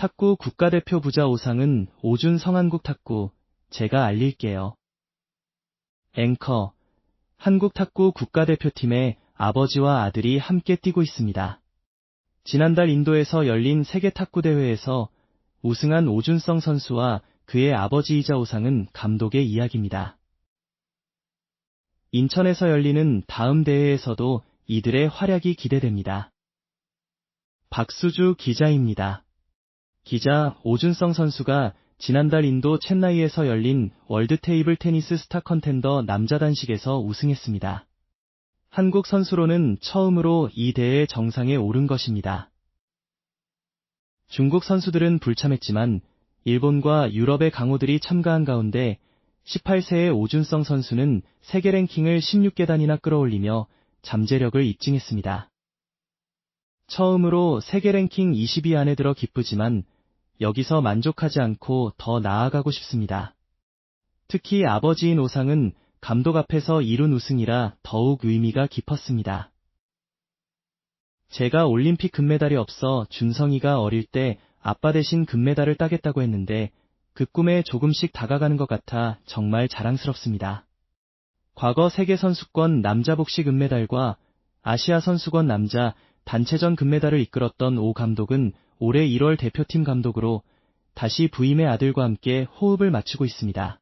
탁구 국가대표 부자 오상은 오준 성한국 탁구, 제가 알릴게요. 앵커, 한국 탁구 국가대표팀의 아버지와 아들이 함께 뛰고 있습니다. 지난달 인도에서 열린 세계 탁구 대회에서 우승한 오준성 선수와 그의 아버지이자 오상은 감독의 이야기입니다. 인천에서 열리는 다음 대회에서도 이들의 활약이 기대됩니다. 박수주 기자입니다. 기자 오준성 선수가 지난달 인도 첸나이에서 열린 월드 테이블 테니스 스타 컨텐더 남자 단식에서 우승했습니다. 한국 선수로는 처음으로 이 대회 정상에 오른 것입니다. 중국 선수들은 불참했지만 일본과 유럽의 강호들이 참가한 가운데 18세의 오준성 선수는 세계 랭킹을 16계단이나 끌어올리며 잠재력을 입증했습니다. 처음으로 세계 랭킹 20위 안에 들어 기쁘지만 여기서 만족하지 않고 더 나아가고 싶습니다. 특히 아버지인 오상은 감독 앞에서 이룬 우승이라 더욱 의미가 깊었습니다. 제가 올림픽 금메달이 없어 준성이가 어릴 때 아빠 대신 금메달을 따겠다고 했는데 그 꿈에 조금씩 다가가는 것 같아 정말 자랑스럽습니다. 과거 세계선수권 남자 복식 금메달과 아시아 선수권 남자 단체전 금메달을 이끌었던 오 감독은 올해 1월 대표팀 감독으로 다시 부임의 아들과 함께 호흡을 맞추고 있습니다.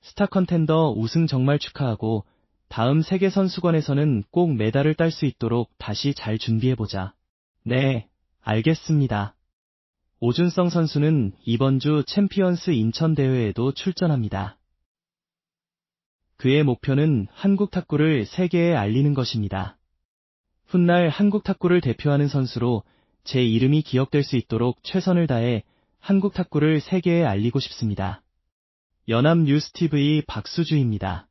스타 컨텐더 우승 정말 축하하고 다음 세계 선수권에서는 꼭 메달을 딸 수 있도록 다시 잘 준비해보자. 네, 알겠습니다. 오준성 선수는 이번 주 챔피언스 인천 대회에도 출전합니다. 그의 목표는 한국 탁구를 세계에 알리는 것입니다. 훗날 한국 탁구를 대표하는 선수로 제 이름이 기억될 수 있도록 최선을 다해 한국 탁구를 세계에 알리고 싶습니다. 연합뉴스TV 박수주입니다.